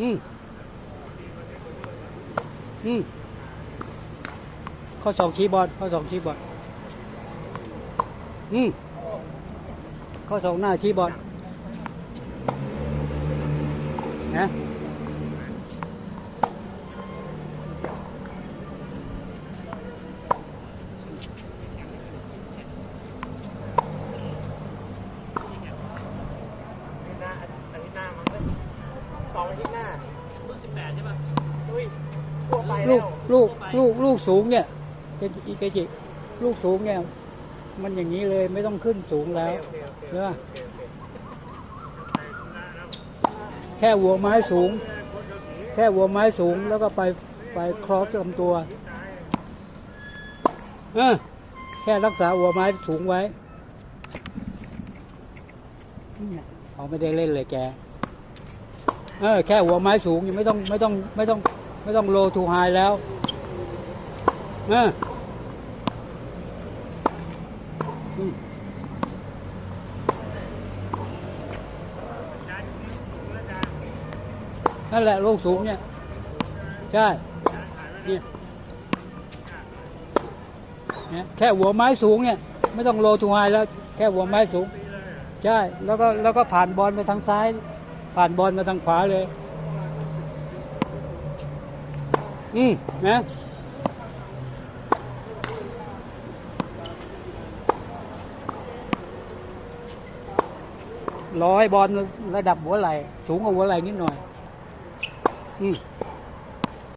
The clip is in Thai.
อืมอืมข้อสองชี้บอลข้อสองชี้บอลอืมข้อสองหน้าชี้บอลนะ องทิตย์หน้ารุ่นสิบแปดใช่ปะอุ้ยทั่วไปลูแล้กลูกลูกลูกสูงเนี่ยเกจิเกจิลูกสูงเนี่ย มันอย่างนี้เลยไม่ต้องขึ้นสูงแล้วเนอะแค่วัวไม้สูงแค่วัวไม้สูงแล้วก็ไปไปคโอสคำตัวเออแค่รักษาวัวไม้สูงไว้เคโอเคโอเคโเล่นเลยแก เออแค่หัวไม้สูงยังไม่ต้องไม่ต้องไม่ต้องไม่ต้องโลทูไฮแล้วเออนั่นแหละลูกสูงเนี่ย ใช่เนี่ยแค่หัวไม้สูงเนี่ย ไม่ต้องโลทูไฮแล้ว แค่หัวไม้สูง ใช่ แล้วก็แล้วก็ผ่านบอลไปทางซ้าย ผ่านบอลมาทางขวาเลย อืมนะร้อยบอลระดับหัวไหล่สูงกว่าหัวไหล่นิดหน่อย อืม